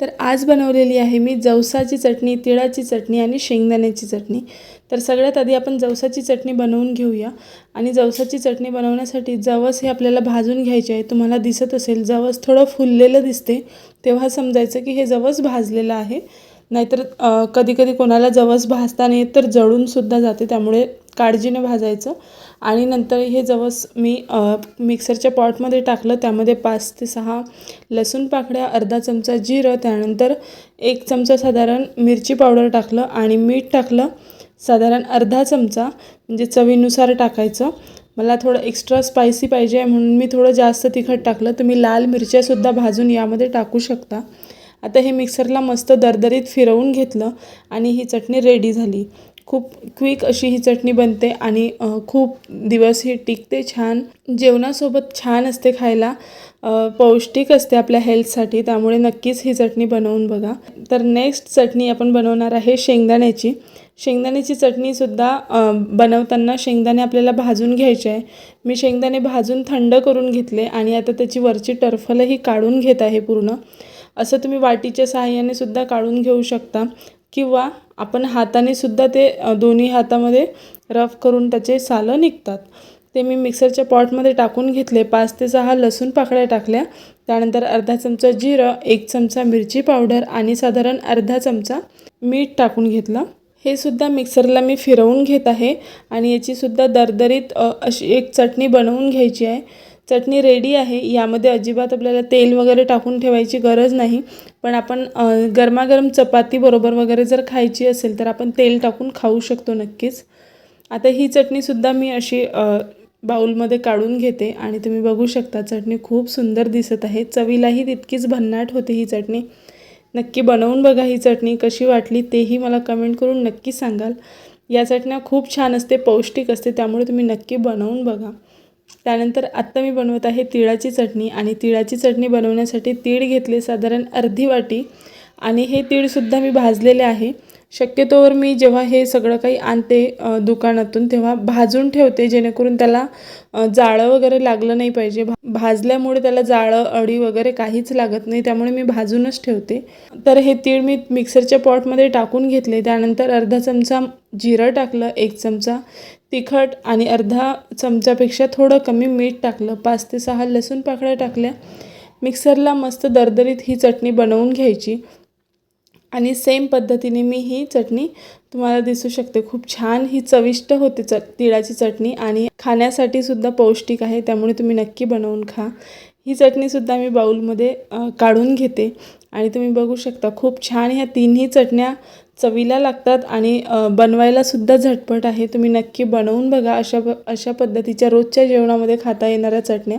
तर आज बनवलेली आहे मी जवसाची चटणी तिळाची चटणी आणि शेंगदाण्याची चटणी. तर सगळ्यात आधी आपण जवसाची चटणी बनवून घेऊया. आणि जवसाची चटणी बनवण्यासाठी जवस हे आपल्याला भाजून घ्यायचे आहे. तुम्हाला दिसत असेल जवस थोडं फुललेलं दिसते. तेव्हा समजायचं की हे जवस भाजलेलं आहे. नाहीतर कधीकधी कोणाला जवस भाजता नाही तर जळूनसुद्धा जाते. त्यामुळे काळजीने भाजायचं. आणि नंतर हे जवस मी मिक्सरच्या पॉटमध्ये टाकलं. त्यामध्ये पाच ते सहा लसूण पाकळ्या अर्धा चमचा जिरं त्यानंतर एक चमचा साधारण मिरची पावडर टाकलं आणि मीठ टाकलं. साधारण अर्धा चमचा म्हणजे चवीनुसार टाकायचं. मला थोडं एक्स्ट्रा स्पायसी पाहिजे म्हणून मी थोडं जास्त तिखट टाकलं. तुम्ही लाल मिरच्यासुद्धा भाजून यामध्ये टाकू शकता. आता हे मिक्सरला मस्त दरदरीत फिरवून घेतलं आणि ही चटणी रेडी झाली. खूप क्विक अशी ही चटणी बनते आणि खूप दिवस ही टिकते छान. जेवणासोबत छान असते खायला. पौष्टिक असते आपल्या हेल्थसाठी त्यामुळे नक्कीच ही चटणी बनवून बघा. तर नेक्स्ट चटणी आपण बनवणार आहे शेंगदाण्याची. शेंगदाण्याची चटणीसुद्धा बनवताना शेंगदाणे आपल्याला भाजून घ्यायचे आहे. मी शेंगदाणे भाजून थंड करून घेतले आणि आता त्याची वरची टरफलही काढून घेत आहे पूर्ण. असं तुम्ही वाटीच्या सहाय्याने सुद्धा काढून घेऊ शकता. किंवा आपण हाताने सुद्धा ते दोन्ही हातामध्ये रफ करून त्याचे सालं निघतात. ते मी मिक्सरच्या पॉटमध्ये टाकून घेतले. पाच ते सहा लसूण पाकळ्या टाकल्या. त्यानंतर अर्धा चमचा जिरं एक चमचा मिरची पावडर आणि साधारण अर्धा चमचा मीठ टाकून घेतलं. हे सुद्धा मिक्सरला मी फिरवून घेत आहे आणि याचीसुद्धा दरदरीत अशी एक चटणी बनवून घ्यायची आहे. चटणी रेडी आहे. यामध्ये अजिबात आपल्याला तेल वगैरे टाकून ठेवायची गरज नाही. पण आपण गरमागरम चपाती बरोबर वगैरे जर खायची असेल तर आपण तेल टाकून खाऊ शकतो नक्कीच. आता ही चटणीसुद्धा मी अशी बाऊलमध्ये काढून घेते आणि तुम्ही बघू शकता चटणी खूप सुंदर दिसत आहे. चवीलाही तितकीच भन्नाट होते ही चटणी. नक्की बनवून बघा ही चटणी कशी वाटली तेही मला कमेंट करून नक्की सांगाल. या चटण्या खूप छान असते पौष्टिक असते त्यामुळे तुम्ही नक्की बनवून बघा. त्यानंतर आत्ता मी बनवत आहे तिळाची चटणी आणि तिळाची चटणी बनवण्यासाठी तीळ घेतले साधारण अर्धी वाटी आणि हे तीळसुद्धा मी भाजलेले आहे. शक्यतोवर मी जेव्हा हे सगळं काही आणते दुकानातून तेव्हा भाजून ठेवते जेणेकरून त्याला जाळं वगैरे लागलं नाही पाहिजे. भा भाजल्यामुळे त्याला जाळं अळी वगैरे काहीच लागत नाही त्यामुळे मी भाजूनच ठेवते. तर हे तीळ मी मिक्सरच्या पॉटमध्ये टाकून घेतले. त्यानंतर अर्धा चमचा जिरं टाकलं एक चमचा तिखट आणि अर्धा चमचापेक्षा थोडं कमी मीठ टाकलं. पाच ते सहा लसूण पाकळ्या टाकल्या. मिक्सरला मस्त दरदरीत ही चटणी बनवून घ्यायची. आणि सेम पद्धतीने मी ही चटणी तुम्हाला दिसू शकते. खूप छान ही चविष्ट होते च तिळाची चटणी आणि खाण्यासाठी सुद्धा पौष्टिक आहे त्यामुळे तुम्ही नक्की बनवून खा. ही चटणीसुद्धा मी बाऊलमध्ये काढून घेते. आणि तुम्ही बघू शकता खूप छान ह्या तिन्ही चटण्या चवीला लागतात आणि बनवायलासुद्धा झटपट आहे. तुम्ही नक्की बनवून बघा अशा प अशा पद्धतीच्या रोजच्या जेवणामध्ये खाता येणाऱ्या चटण्या.